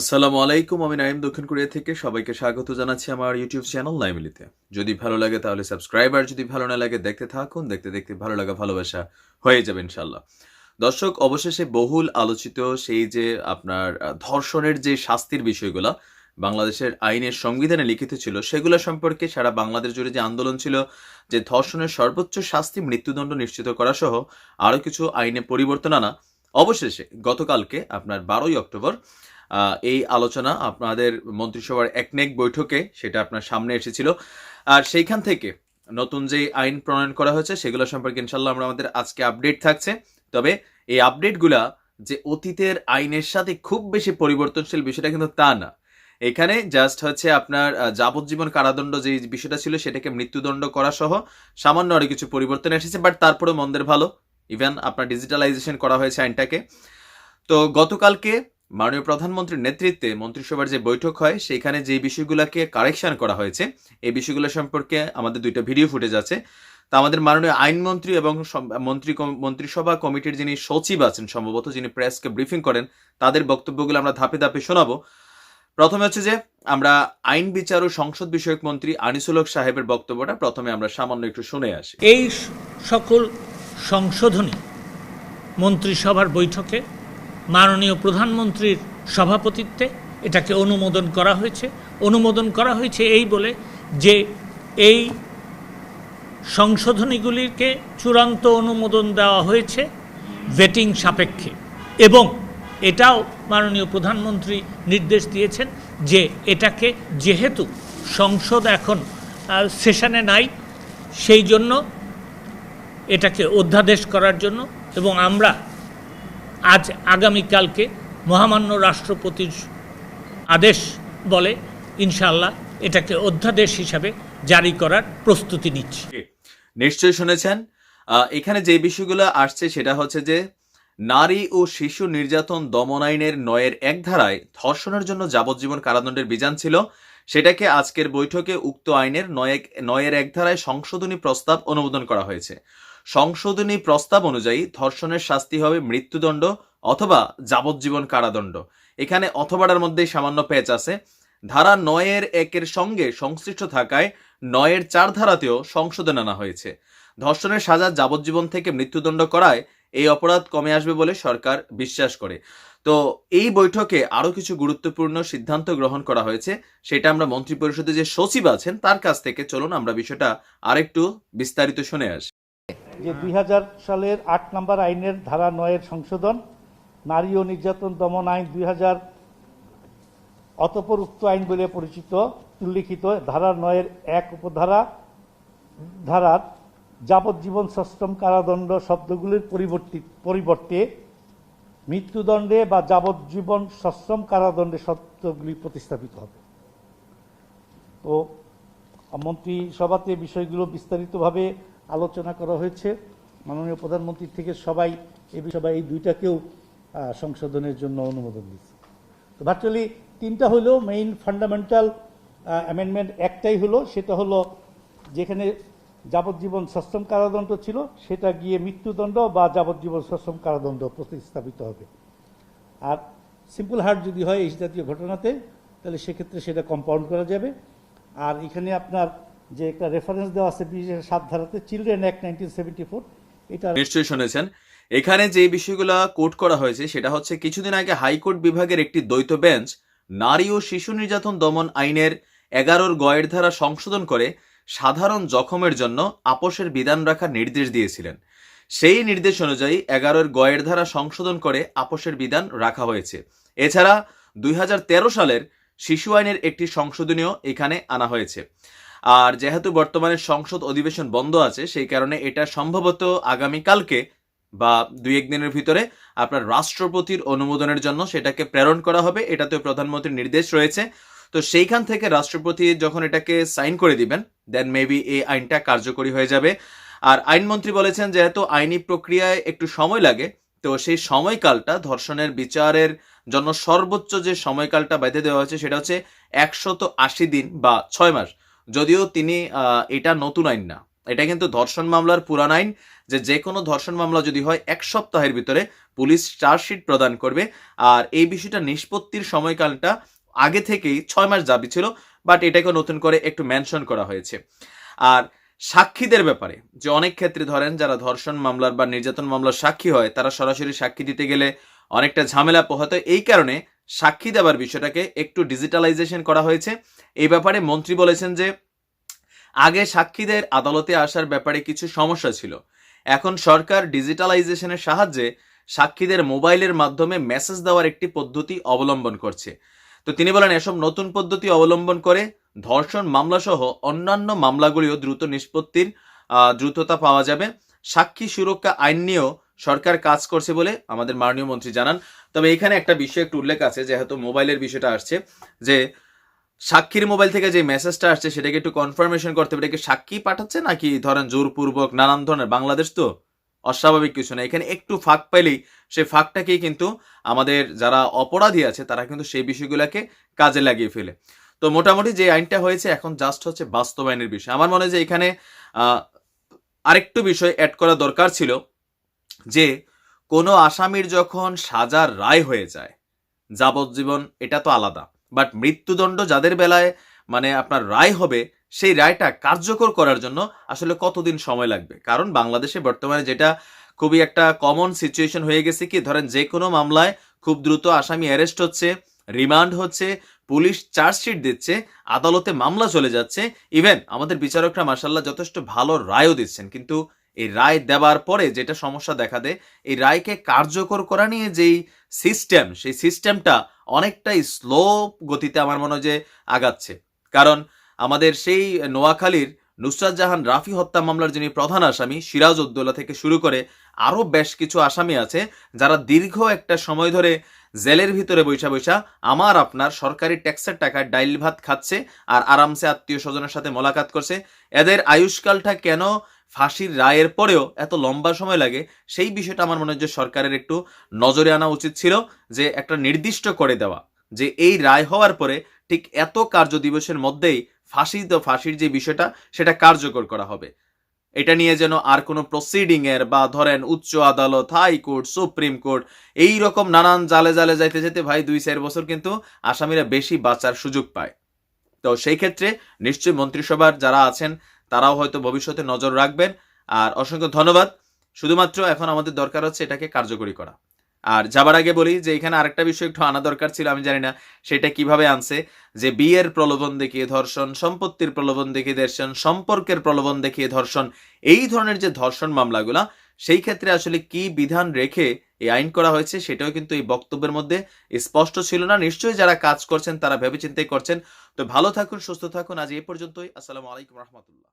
আসসালামু আলাইকুম, আমি নাইম দক্ষিণ কোরিয়া থেকে। সবাইকে স্বাগত জানাচ্ছি আমার ইউটিউব চ্যানেল নাইমিলিতে যদি ভালো লাগে তাহলে সাবস্ক্রাইব, আর যদি ভালো না লাগে দেখতে থাকুন, দেখতে দেখতে ভালো লাগা ভালোবাসা হয়ে যাবে ইনশাল্লাহ দর্শক, অবশেষে বহুল আলোচিত সেই যে আপনার ধর্ষণের যে শাস্তির বিষয়গুলো বাংলাদেশের আইনের সংবিধানে লিখিত ছিল, সেগুলো সম্পর্কে সারা বাংলাদেশ জুড়ে যে আন্দোলন ছিল, যে ধর্ষণের সর্বোচ্চ শাস্তি মৃত্যুদণ্ড নিশ্চিত করা সহ আরও কিছু আইনে পরিবর্তন আনা, অবশেষে গতকালকে আপনার বারোই অক্টোবর এই আলোচনা আপনাদের মন্ত্রিসভার একনেক বৈঠকে সেটা আপনার সামনে এসেছিল। আর সেইখান থেকে নতুন যে আইন প্রণয়ন করা হয়েছে, সেগুলো সম্পর্কে ইনশাল্লাহ আমরা আমাদের আজকে আপডেট থাকছে। তবে এই আপডেটগুলা যে অতীতের আইনের সাথে খুব বেশি পরিবর্তনশীল বিষয়টা কিন্তু তা না। এখানে জাস্ট হচ্ছে আপনার যাবজ্জীবন কারাদণ্ড যে বিষয়টা ছিল, সেটাকে মৃত্যুদণ্ড করা সহ সামান্য আরও কিছু পরিবর্তন এসেছে বাট তারপরে মন্দের ভালো। ইভেন আপনার ডিজিটালাইজেশন করা হয়েছে আইনটাকে। তো গতকালকে মাননীয় প্রধানমন্ত্রীর নেতৃত্বে মন্ত্রিসভার যে বৈঠক হয়, সেখানে যে বিষয়গুলোকে কারেকশন করা হয়েছে, এই বিষয়গুলো সম্পর্কে আমাদের দুইটা ভিডিও ফুটেজ আছে। তা আমাদের মাননীয় আইনমন্ত্রী এবং মন্ত্রী মন্ত্রিসভা কমিটির যিনি সচিব আছেন, সম্ভবত যিনি প্রেসকে ব্রিফিং করেন, তাদের বক্তব্যগুলো আমরা ধাপে ধাপে শোনাবো। প্রথমে হচ্ছে যে, আমরা আইন বিচার ও সংসদ বিষয়ক মন্ত্রী আনিসুল হক সাহেবের বক্তব্যটা প্রথমে আমরা সামান্য একটু শুনে আসি। এই সকল সংশোধনী মন্ত্রিসভার বৈঠকে মাননীয় প্রধানমন্ত্রীর সভাপতিত্বে এটাকে অনুমোদন করা হয়েছে। অনুমোদন করা হয়েছে এই বলে যে এই সংশোধনীগুলিকে চূড়ান্ত অনুমোদন দেওয়া হয়েছে ভেটিং সাপেক্ষে এবং এটাও মাননীয় প্রধানমন্ত্রী নির্দেশ দিয়েছেন যে এটাকে যেহেতু সংসদ এখন সেশনে নাই, সেই জন্য এটাকে অধ্যাদেশ করার জন্য এবং আমরা আজ আগামীকালকে মহামান্য রাষ্ট্রপতির আদেশ বলে ইনশাল্লাহ এটাকে অধ্যাদেশ হিসাবে জারি করার প্রস্তুতি নিচ্ছি। নিশ্চয়ই শুনেছেন। এখানে যে বিষয়গুলো আসছে সেটা হচ্ছে যে, নারী ও শিশু নির্যাতন দমন আইনের নয়ের এক ধারায় ধর্ষণের জন্য যাবজ্জীবন কারাদণ্ডের বিধান ছিল। সেটাকে আজকের বৈঠকে উক্ত আইনের নয়েক, নয়ের এক ধারায় সংশোধনী প্রস্তাব অনুমোদন করা হয়েছে। সংশোধনী প্রস্তাব অনুযায়ী ধর্ষণের শাস্তি হবে মৃত্যুদণ্ড অথবা যাবজ্জীবন কারাদণ্ড। এখানে অথবাটার মধ্যেই সামান্য পেঁচ আছে। ধারা নয়ের একের সঙ্গে সংশ্লিষ্ট থাকায় নয়ের চার ধারাতেও সংশোধন আনা হয়েছে। ধর্ষণের সাজা যাবজ্জীবন থেকে মৃত্যুদণ্ড করায় এই অপরাধ কমে আসবে বলে সরকার বিশ্বাস করে। তো এই বৈঠকে আরও কিছু গুরুত্বপূর্ণ সিদ্ধান্ত গ্রহণ করা হয়েছে, সেটা আমরা মন্ত্রী পরিষদে যে সচিব আছেন, তার কাছ থেকে চলুন আমরা বিষয়টা আরেকটু বিস্তারিত শুনে আসি। যে দুই হাজার সালের আট নম্বর আইনের ধারা নয়ের সংশোধন, নারী ও নির্যাতন দমন আইন দুই হাজার, অতপর উক্ত আইন বলে পরিচিত, উল্লিখিত ধারা নয়ের এক উপধারা, ধারার যাবজ্জীবন সশ্রম কারাদণ্ড শব্দগুলির পরিবর্তে পরিবর্তে মৃত্যুদণ্ডে বা যাবজ্জীবন সশ্রম কারাদণ্ডে শব্দগুলি প্রতিস্থাপিত হবে। তো মন্ত্রী সভাতে বিষয়গুলো বিস্তারিতভাবে আলোচনা করা হয়েছে। মাননীয় প্রধানমন্ত্রী থেকে সবাই এই বিষয়ে এই দুইটাকেও সংশোধনের জন্য অনুমোদন দিচ্ছে। তো ভার্চুয়ালি তিনটা হলো মেইন ফান্ডামেন্টাল অ্যামেন্ডমেন্ট একটাই হলো, সেটা হলো যেখানে যাবজ্জীবন সশ্রম কারাদণ্ড ছিল, সেটা গিয়ে মৃত্যুদণ্ড বা যাবজ্জীবন সশ্রম কারাদণ্ড প্রতিস্থাপিত হবে। আর সিম্পল হার্ট যদি হয় এই জাতীয় ঘটনাতে, তাহলে সেক্ষেত্রে সেটা কম্পাউন্ড করা যাবে। আর এখানে আপনার যে একটা রেফারেন্স দেওয়া আছে বিশেষ সাত ধারাতে children act nineteen seventy four এটা নিশ্চয়ই শুনেছেন। এখানে যে বিষয়গুলো কোট করা হয়েছে, সেটা হচ্ছে কিছুদিন আগে হাইকোর্ট বিভাগের একটি দ্বৈত বেঞ্চ নারী ও শিশু নির্যাতন দমন আইনের এগারোর গয়ের ধারা সংশোধন করে সাধারণ জখমের জন্য আপোষের বিধান রাখার নির্দেশ দিয়েছিলেন। সেই নির্দেশ অনুযায়ী এগারোর গয়ের ধারা সংশোধন করে আপোষের বিধান রাখা হয়েছে। এছাড়া দুই হাজার তেরো সালের শিশু আইনের একটি সংশোধনীয় এখানে আনা হয়েছে। আর যেহেতু বর্তমানে সংসদ অধিবেশন বন্ধ আছে, সেই কারণে এটা সম্ভবত আগামীকালকে বা দুই একদিনের ভিতরে আপনার রাষ্ট্রপতির অনুমোদনের জন্য সেটাকে প্রেরণ করা হবে এটাতে প্রধানমন্ত্রীর নির্দেশ রয়েছে। তো সেইখান থেকে রাষ্ট্রপতি যখন এটাকে সাইন করে দিবেন দেন মেবি এই আইনটা কার্যকরী হয়ে যাবে। আর আইনমন্ত্রী বলেছেন, যেহেতু আইনি প্রক্রিয়ায় একটু সময় লাগে, তো সেই সময়কালটা ধর্ষণের বিচারের জন্য সর্বোচ্চ যে সময়কালটা বেঁধে দেওয়া হয়েছে সেটা হচ্ছে একশত আশি দিন বা ছয় মাস। যদিও তিনি এটা নতুন আইন না। এটা কিন্তু ধর্ষণ মামলার পুরান আইন যে যে কোনো ধর্ষণ মামলা যদি হয়, এক সপ্তাহের ভিতরে পুলিশ চার্জশিট প্রদান করবে। আর এই বিষয়টা নিষ্পত্তির সময়কালটা আগে থেকেই ছয় মাস দাবি ছিল, বাট এটাকে নতুন করে একটু মেনশন করা হয়েছে। আর সাক্ষীদের ব্যাপারে, যে অনেক ক্ষেত্রে ধরেন যারা ধর্ষণ মামলার বা নির্যাতন মামলার সাক্ষী হয়, তারা সরাসরি সাক্ষী দিতে গেলে অনেকটা ঝামেলা পোহাতে। এই কারণে সাক্ষী দেওয়ার বিষয়টাকে একটু ডিজিটালাইজেশন করা হয়েছে। এই ব্যাপারে মন্ত্রী বলেছেন যে, আগে সাক্ষীদের আদালতে আসার ব্যাপারে কিছু সমস্যা ছিল। এখন সরকার ডিজিটালাইজেশনের সাহায্যে সাক্ষীদের মোবাইলের মাধ্যমে মেসেজ দেওয়ার একটি পদ্ধতি অবলম্বন করছে। তো তিনি বলেন, এসব নতুন পদ্ধতি অবলম্বন করে ধর্ষণ মামলা সহ অন্যান্য মামলাগুলিও দ্রুত নিষ্পত্তির দ্রুততা পাওয়া যাবে। সাক্ষী সুরক্ষা আইন নিয়েও সরকার কাজ করছে বলে আমাদের মাননীয় মন্ত্রী জানান। তবে এখানে একটা বিষয় একটু উল্লেখ আছে, যেহেতু মোবাইলের বিষয়টা আসছে, যে সাক্ষীর মোবাইল থেকে যে মেসেজটা আসছে, সেটাকে একটু কনফার্মেশন করতে হবে। সাক্ষী পাঠাচ্ছে নাকি ধরেন জোরপূর্বক নানান ধরনের বাংলাদেশ তো? অস্বাভাবিক কিছু না। এখানে একটু ফাঁক পাইলেই সেই ফাঁকটাকেই কিন্তু আমাদের যারা অপরাধী আছে, তারা কিন্তু সেই বিষয়গুলোকে কাজে লাগিয়ে ফেলে। তো মোটামুটি যে আইনটা হয়েছে, এখন জাস্ট হচ্ছে বাস্তবায়নের বিষয়। আমার মনে হয় যে এখানে আরেকটু বিষয় অ্যাড করা দরকার ছিল। যে কোনো আসামির যখন সাজার রায় হয়ে যায়, যাবজ্জীবন এটা তো আলাদা। বাট মৃত্যুদণ্ড যাদের বেলায় মানে আপনার রায় হবে, সেই রায়টা কার্যকর করার জন্য আসলে কতদিন সময় লাগবে? কারণ বাংলাদেশে বর্তমানে যেটা খুবই একটা কমন সিচুয়েশন হয়ে গেছে কি, ধরেন যে কোনো মামলায় খুব দ্রুত আসামি অ্যারেস্ট হচ্ছে রিমান্ড হচ্ছে, পুলিশ চার্জশিট দিচ্ছে, আদালতে মামলা চলে যাচ্ছে। ইভেন আমাদের বিচারকরা মাসাল্লাহ যথেষ্ট ভালো রায়ও দিচ্ছেন। কিন্তু এই রায় দেওয়ার পরে যেটা সমস্যা দেখা দেয়, এই রায়কে কার্যকর করা নিয়ে যেই সিস্টেম সেই সিস্টেমটা অনেকটাই স্লো গতিতে আমার মনে হয় যে আগাচ্ছে। কারণ আমাদের সেই নোয়াখালীর নুসরাত জাহান রাফি হত্যা মামলার যিনি প্রধান আসামি সিরাজ উদ্দৌলা থেকে শুরু করে আরও বেশ কিছু আসামি আছে, যারা দীর্ঘ একটা সময় ধরে জেলের ভিতরে বৈশা বৈশা আমার আপনার সরকারি ট্যাক্সের টাকায় ডাইল ভাত খাচ্ছে আর আরামসে আত্মীয় স্বজনের সাথে মোলাকাত করছে। এদের আয়ুষ্কালটা কেন ফাঁসির রায়ের পরেও এত লম্বা সময় লাগে, সেই বিষয়টা আমার মনে হয় যে সরকারের একটু নজরে আনা উচিত ছিল যে একটা নির্দিষ্ট করে দেওয়া, যে এই রায় হওয়ার পরে ঠিক এত কার্য দিবসের মধ্যেই ফাঁসি তো ফাঁসির যে বিষয়টা, সেটা কার্যকর করা হবে। এটা নিয়ে যেন আর কোনো প্রসিডিং এর বা ধরেন উচ্চ আদালত হাইকোর্ট সুপ্রিম কোর্ট, এই রকম নানান জালে জালে যাইতে যেতে ভাই দুই চার বছর কিন্তু আসামিরা বেশি বাঁচার সুযোগ পায়। তো সেই ক্ষেত্রে নিশ্চয়ই মন্ত্রিসভার যারা আছেন তারাও হয়তো ভবিষ্যতে নজর রাখবেন। আর অসংখ্য ধন্যবাদ। শুধুমাত্র এখন আমাদের দরকার হচ্ছে এটাকে কার্যকরী করা। আর যাবার আগে বলি যে এখানে আরেকটা বিষয় একটু আনা দরকার ছিল, আমি জানি না সেটা কীভাবে আনছে। যে বিয়ের প্রলোভন দেখিয়ে ধর্ষণ, সম্পত্তির প্রলোভন দেখিয়ে ধর্ষণ, সম্পর্কের প্রলোভন দেখিয়ে ধর্ষণ, এই ধরনের যে ধর্ষণ মামলাগুলা, সেই ক্ষেত্রে আসলে কি বিধান রেখে এই আইন করা হয়েছে সেটাও কিন্তু এই বক্তব্যের মধ্যে স্পষ্ট ছিল না। নিশ্চয়ই যারা কাজ করছেন তারা ভেবেচিন্তে করছেন। তো ভালো থাকুন, সুস্থ থাকুন। আজ এই পর্যন্তই। আসসালামু আলাইকুম রহমতুল্লাহ।